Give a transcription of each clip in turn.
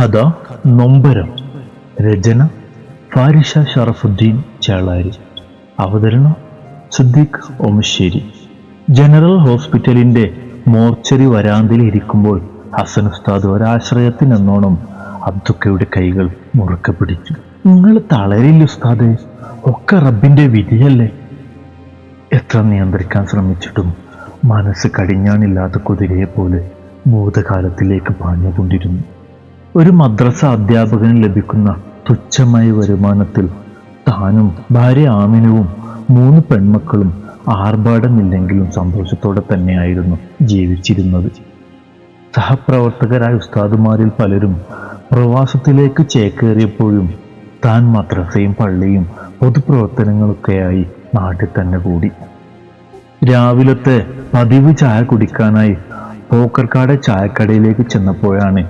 കഥ നൊമ്പരം. രചന ഫാരിഷ ഷറഫുദ്ദീൻ ചേളാരി. അവതരണം സിദ്ദീഖ് ഓമശ്ശേരി. ജനറൽ ഹോസ്പിറ്റലിന്റെ മോർച്ചറി വരാന്തിൽ ഇരിക്കുമ്പോൾ ഹസൻ ഉസ്താദ് ഒരാശ്രയത്തിനെന്നോണം അബ്ദുക്കയുടെ കൈകൾ മുറുക്കെ പിടിച്ചു. നിങ്ങൾ തളരില്ല ഉസ്താദ് ഒക്കെ റബ്ബിന്റെ വിധിയല്ലേ? എത്ര നിയന്ത്രിക്കാൻ ശ്രമിച്ചിട്ടും മനസ്സ് കടിഞ്ഞാണില്ലാത്ത കുതിരയെ പോലെ ഭൂതകാലത്തിലേക്ക് പാഞ്ഞുകൊണ്ടിരുന്നു. ഒരു മദ്രസ അധ്യാപകന് ലഭിക്കുന്ന തുച്ഛമായ വരുമാനത്തിൽ താനും ഭാര്യ ആമിനവും മൂന്ന് പെൺമക്കളും ആർഭാടമില്ലെങ്കിലും സന്തോഷത്തോടെ തന്നെയായിരുന്നു ജീവിച്ചിരുന്നത്. സഹപ്രവർത്തകരായ ഉസ്താദുമാരിൽ പലരും പ്രവാസത്തിലേക്ക് ചേക്കേറിയപ്പോഴും താൻ മദ്രസയും പള്ളിയും പൊതുപ്രവർത്തനങ്ങളൊക്കെയായി നാട്ടിൽ തന്നെ കൂടി. രാവിലത്തെ പതിവ് ചായ കുടിക്കാനായി പോക്കർക്കാട് ചായക്കടയിലേക്ക് ചെന്നപ്പോഴാണ്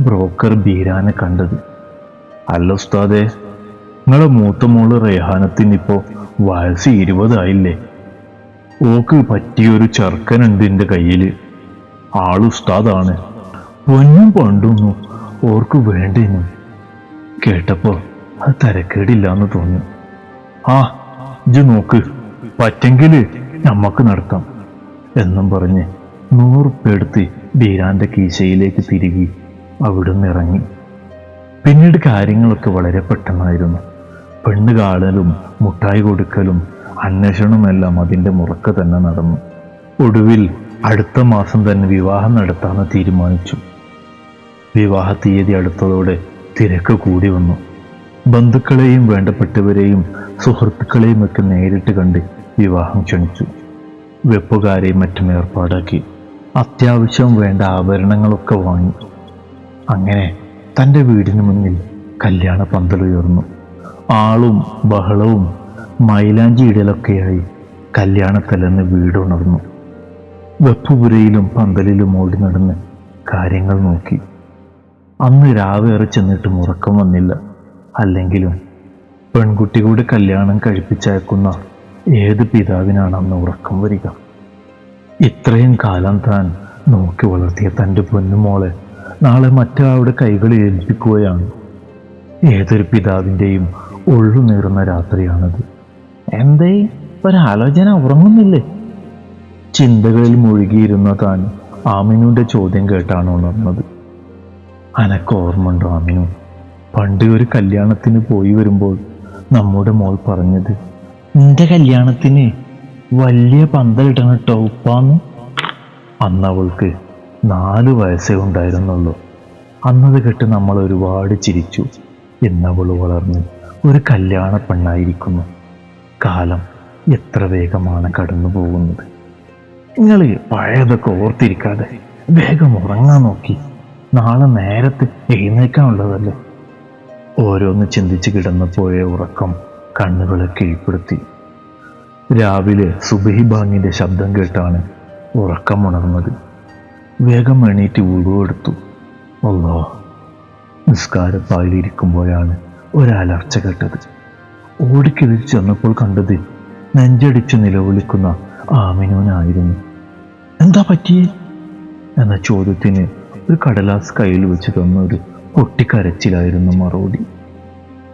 ബ്രോക്കർ ബീരാനെ കണ്ടത്. അല്ല ഉസ്താദെ നിങ്ങളെ മൂത്ത മോൾ റേഹാനത്തിന് ഇപ്പോ വയസ്സ് ഇരുപതായില്ലേ? ഓക്ക് പറ്റിയൊരു ചെറുക്കനുണ്ട് എന്റെ കയ്യിൽ. ആൾ ഉസ്താദാണ്. പൊന്നും പണ്ടൊന്നും ഓർക്ക് വേണ്ടേനു. കേട്ടപ്പോ അത് തരക്കേടില്ലാന്ന് തോന്നി. ആ ഇജ് നോക്ക് പറ്റെങ്കിൽ നമ്മക്ക് നടത്താം എന്നും പറഞ്ഞ് നൂറുപ്പെടുത്തി ബീരാന്റെ കീശയിലേക്ക് തിരികെ. അവിടുന്ന് ഇറങ്ങി. പിന്നീട് കാര്യങ്ങളൊക്കെ വളരെ പെട്ടെന്നായിരുന്നു. പെണ്ണ് കാണലും മുട്ടായി കൊടുക്കലും അന്വേഷണവുമെല്ലാം അതിന്റെ മുറക്ക് തന്നെ നടന്നു. ഒടുവിൽ അടുത്ത മാസം തന്നെ വിവാഹം നടത്താമെന്ന് തീരുമാനിച്ചു. വിവാഹ തീയതി അടുത്തതോടെ തിരക്ക് കൂടി വന്നു. ബന്ധുക്കളെയും വേണ്ടപ്പെട്ടവരെയും സുഹൃത്തുക്കളെയും ഒക്കെ നേരിട്ട് കണ്ട് വിവാഹം ക്ഷണിച്ചു. വെപ്പുകാരെയും മറ്റും ഏർപ്പാടാക്കി. അത്യാവശ്യം വേണ്ട ആഭരണങ്ങളൊക്കെ വാങ്ങി. അങ്ങനെ തന്റെ വീടിന് മുന്നിൽ കല്യാണ പന്തലുയർന്നു. ആളും ബഹളവും മൈലാഞ്ചി ഇടലൊക്കെയായി കല്യാണത്തലെന്ന് വീടുണർന്നു. വെപ്പുപുരയിലും പന്തലിലും ഓടി നടന്ന് കാര്യങ്ങൾ നോക്കി. അന്ന് രാവേറെ ചെന്നിട്ടും ഉറക്കം വന്നില്ല. അല്ലെങ്കിലും പെൺകുട്ടികളുടെ കല്യാണം കഴിപ്പിച്ചയക്കുന്ന ഏത് പിതാവിനാണ് അന്ന് ഉറക്കം വരിക? ഇത്രയും കാലം താൻ നോക്കി വളർത്തിയ തന്റെ പൊന്നുമോളെ നാളെ മറ്റൊരാളുടെ കൈകളിൽ ഏൽപ്പിക്കുകയാണ്. ഏതൊരു പിതാവിന്റെയും ഉള്ളു നീറുന്ന രാത്രിയാണത്. എന്തേ? ഒരാലോചന ഉറങ്ങുന്നില്ലേ? ചിന്തകളിൽ മുഴുകിയിരുന്ന താൻ ആമിനുവിന്റെ ചോദ്യം കേട്ടാണ് ഉണർന്നത്. അനക്ക് ഓർമ്മയുണ്ടോ ആമിനു? പണ്ട് ഒരു കല്യാണത്തിന് പോയി വരുമ്പോൾ നമ്മുടെ മോൾ പറഞ്ഞത് നിന്റെ കല്യാണത്തിന് വലിയ പന്തലിടണം കേട്ടോ അന്ന് അവൾക്ക് നാല് വയസ്സേ ഉണ്ടായിരുന്നുള്ളൂ. അന്നത് കേട്ട് നമ്മൾ ഒരുപാട് ചിരിച്ചു. എന്നവൾ വളർന്ന്. ഒരു കല്യാണ പെണ്ണായിരിക്കുന്നു. കാലം എത്ര വേഗമാണ് കടന്നു പോകുന്നത്. നിങ്ങൾ പഴയതൊക്കെ ഓർത്തിരിക്കാതെ വേഗം ഉറങ്ങാൻ നോക്കി. നാളെ നേരത്തെ എഴുന്നേക്കാനുള്ളതല്ലേ? ഓരോന്ന് ചിന്തിച്ച് കിടന്നപ്പോഴേ ഉറക്കം കണ്ണുകളെ കീഴ്പ്പെടുത്തി. രാവിലെ സുബഹി ബാങ്ങിന്റെ ശബ്ദം കേട്ടാണ് ഉറക്കമുണർന്നത് വേഗം എണീറ്റ് ഉടുവെടുത്തു ഒന്നോ നിസ്കാരപ്പായിലിരിക്കുമ്പോഴാണ് ഒരലർച്ച കേട്ടത്. ഓടിക്കിഴിച്ച് ചെന്നപ്പോൾ കണ്ടത് നെഞ്ചടിച്ച് നിലവിളിക്കുന്ന ആമിനോനായിരുന്നു എന്താ പറ്റിയേ? എന്ന ചോദ്യത്തിന് ഒരു കടലാസ് കയ്യിൽ വെച്ച് തന്ന ഒരു പൊട്ടിക്കരച്ചിലായിരുന്നു മറുപടി.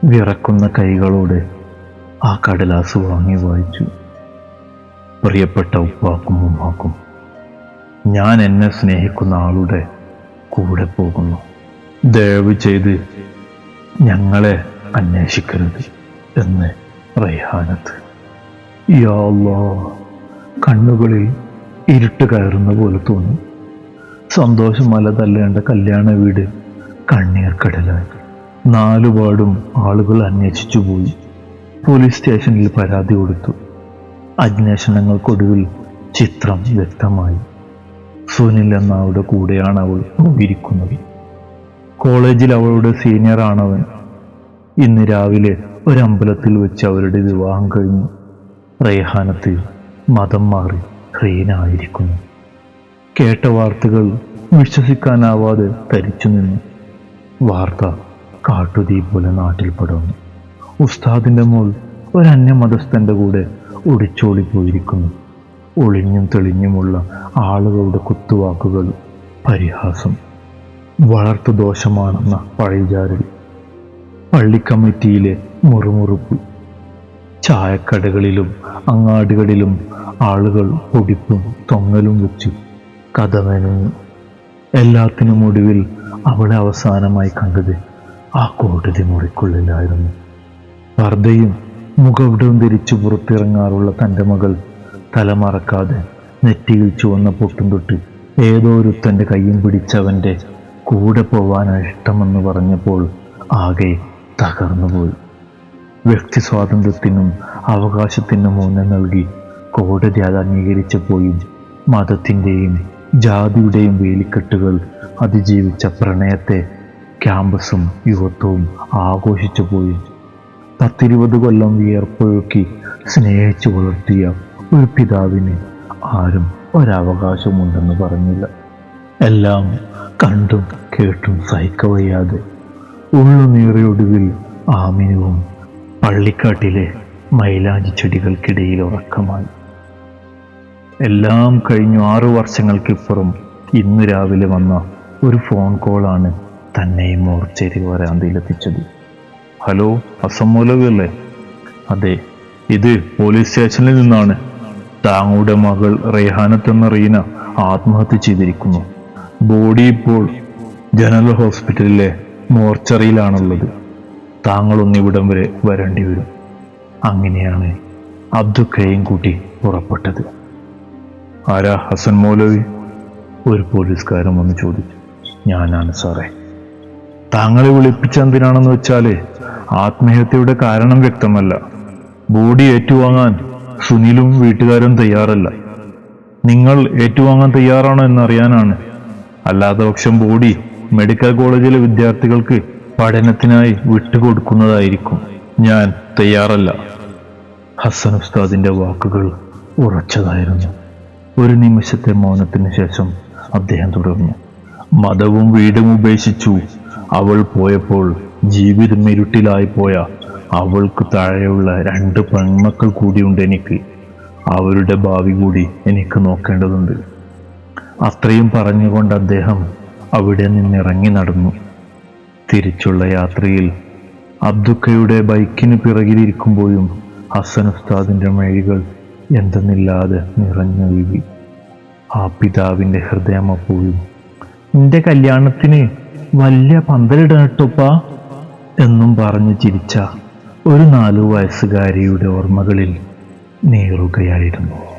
വിറക്കുന്ന കൈകളോടെ ആ കടലാസ് വാങ്ങി വായിച്ചു. പ്രിയപ്പെട്ട ഉപ്പാക്കും ഉമ്മാക്കും ഞാൻ എന്നെ സ്നേഹിക്കുന്ന ആളുടെ കൂടെ പോകുന്നു. ദയവ് ചെയ്ത് ഞങ്ങളെ അന്വേഷിക്കരുത് എന്ന് റൈഹാനത്ത് യാ അല്ലാ, കണ്ണുകളിൽ ഇരുട്ട് കയറുന്ന പോലെ തോന്നി. സന്തോഷം മല തല്ലേണ്ട കല്യാണ വീട് കണ്ണീർ കടലായി നാലുപാടും ആളുകൾ അന്വേഷിച്ചു പോയി. പോലീസ് സ്റ്റേഷനിൽ പരാതി കൊടുത്തു. അന്വേഷണങ്ങൾക്കൊടുവിൽ ചിത്രം വ്യക്തമായി. സുനിൽ എന്ന അവളുടെ കൂടെയാണ് അവൾ പോയിരിക്കുന്നത് കോളേജിൽ അവളുടെ സീനിയർ ആണവൻ ഇന്ന് രാവിലെ ഒരമ്പലത്തിൽ വെച്ച് അവരുടെ വിവാഹം കഴിഞ്ഞു. റേഹാനത്ത് മതം മാറി ഹ്രീനായിരിക്കുന്നു കേട്ട വാർത്തകൾ വിശ്വസിക്കാനാവാതെ തരിച്ചു നിന്നു. വാർത്ത കാട്ടുതീ പോലെ നാട്ടിൽ പടർന്നു. ഉസ്താദിന്റെ മോൾ ഒരന്യമതസ്ഥന്റെ കൂടെ ഒടിച്ചോടി പോയിരിക്കുന്നു ഒളിഞ്ഞും തെളിഞ്ഞുമുള്ള ആളുകളുടെ കുത്തുവാക്കുകൾ. പരിഹാസം. വളർത്തു ദോഷമാണെന്ന പഴിചാരൽ പള്ളിക്കമ്മിറ്റിയിലെ മുറുമുറുപ്പ്. ചായക്കടകളിലും അങ്ങാടികളിലും ആളുകൾ പൊടിപ്പും തൊങ്ങലും വെച്ച് കഥ മെനഞ്ഞു എല്ലാത്തിനും ഒടുവിൽ അവളെ അവസാനമായി കണ്ടത് ആ കോടതി മുറിക്കുള്ളിലായിരുന്നു. വർദ്ധയും മുഖവിടവും ധരിച്ചു പുറത്തിറങ്ങാറുള്ള തന്റെ മകൾ തലമറക്കാതെ നെറ്റിയിൽ ചുവന്ന പൊട്ടും തൊട്ട് ഏതോ ഒരുത്തന്റെ കയ്യും പിടിച്ചവന്റെ കൂടെ പോവാനാണ് ഇഷ്ടമെന്ന് പറഞ്ഞപ്പോൾ ആകെ തകർന്നുപോയി വ്യക്തി സ്വാതന്ത്ര്യത്തിനും അവകാശത്തിനും ഊന്നൽ നൽകി കോടതി അത് അംഗീകരിച്ചപ്പോഴും മതത്തിന്റെയും ജാതിയുടെയും വേലിക്കെട്ടുകൾ അതിജീവിച്ച പ്രണയത്തെ ക്യാമ്പസും യുവത്വവും ആഘോഷിച്ചു പോയി പത്തിരുപത് കൊല്ലം വിയർപ്പൊഴുക്കി സ്നേഹിച്ചു വളർത്തിയ ഒരു പിതാവിന് ആരും ഒരവകാശമുണ്ടെന്ന് പറഞ്ഞില്ല. എല്ലാം കണ്ടും കേട്ടും സഹിക്കവയ്യാതെ ഉള്ളുനീറിയൊടുവിൽ ആമിനവും പള്ളിക്കാട്ടിലെ മൈലാഞ്ചി ചെടികൾക്കിടയിൽ ഉറക്കമായി. എല്ലാം കഴിഞ്ഞു ആറു വർഷങ്ങൾക്കിപ്പുറം ഇന്ന് രാവിലെ വന്ന ഒരു ഫോൺ കോളാണ് തന്നെയും മോർച്ചേരി വരാന്തയിലെത്തിച്ചത് ഹലോ അസമൂലവി അതെ ഇത് പോലീസ് സ്റ്റേഷനിൽ നിന്നാണ്. താങ്കളുടെ മകൾ റെയ്ഹാനത്ത് എന്ന റീന ആത്മഹത്യ ചെയ്തിരിക്കുന്നു. ബോഡി ഇപ്പോൾ ജനറൽ ഹോസ്പിറ്റലിലെ മോർച്ചറിയിലാണുള്ളത്. താങ്കളൊന്നിവിടം വരെ വരേണ്ടി വരും. അങ്ങനെയാണ് അബ്ദുക്കയും കൂട്ടി പുറപ്പെട്ടത്. ആരാ ഹസൻ മൗലവി? ഒരു പോലീസുകാരൻ വന്ന് ചോദിച്ചു. ഞാനാണ് സാറേ. താങ്കളെ വിളിപ്പിച്ച എന്തിനാണെന്ന് വെച്ചാൽ ആത്മഹത്യയുടെ കാരണം വ്യക്തമല്ല. ബോഡി ഏറ്റുവാങ്ങാൻ സുനിലും വീട്ടുകാരും തയ്യാറല്ല. നിങ്ങൾ ഏറ്റുവാങ്ങാൻ തയ്യാറാണോ എന്നറിയാനാണ്. അല്ലാത്ത പക്ഷം ബോഡി മെഡിക്കൽ കോളേജിലെ വിദ്യാർത്ഥികൾക്ക് പഠനത്തിനായി വിട്ടുകൊടുക്കുന്നതായിരിക്കും. ഞാൻ തയ്യാറല്ല. ഹസൻ ഉസ്താദിന്റെ വാക്കുകൾ ഉറച്ചതായിരുന്നു. ഒരു നിമിഷത്തെ മൗനത്തിന് ശേഷം അദ്ദേഹം തുടർന്നു. മതവും വീടും ഉപേക്ഷിച്ചു. അവൾ പോയപ്പോൾ ജീവിതം ഇരുട്ടിലായി പോയ അവൾക്ക് താഴെയുള്ള രണ്ട് പെൺമക്കൾ കൂടിയുണ്ട് എനിക്ക്. അവരുടെ ഭാവി കൂടി എനിക്ക് നോക്കേണ്ടതുണ്ട്. അത്രയും പറഞ്ഞുകൊണ്ട് അദ്ദേഹം അവിടെ നിന്നിറങ്ങി നടന്നു. തിരിച്ചുള്ള യാത്രയിൽ അബ്ദുക്കയുടെ ബൈക്കിന് പിറകിലിരിക്കുമ്പോഴും ഹസൻ ഉസ്താദിന്റെ മെഴികൾ എന്തെന്നില്ലാതെ നിറഞ്ഞു വീഴി. ആ പിതാവിന്റെ ഹൃദയം അപ്പോഴും നിന്റെ കല്യാണത്തിന് വലിയ പന്തലിടണട്ടോപ്പാ എന്നും പറഞ്ഞ് ചിരിച്ച ഒരു നാലു വയസ്സുകാരിയുടെ ഓർമ്മകളിൽ നേറുകയായിരുന്നു.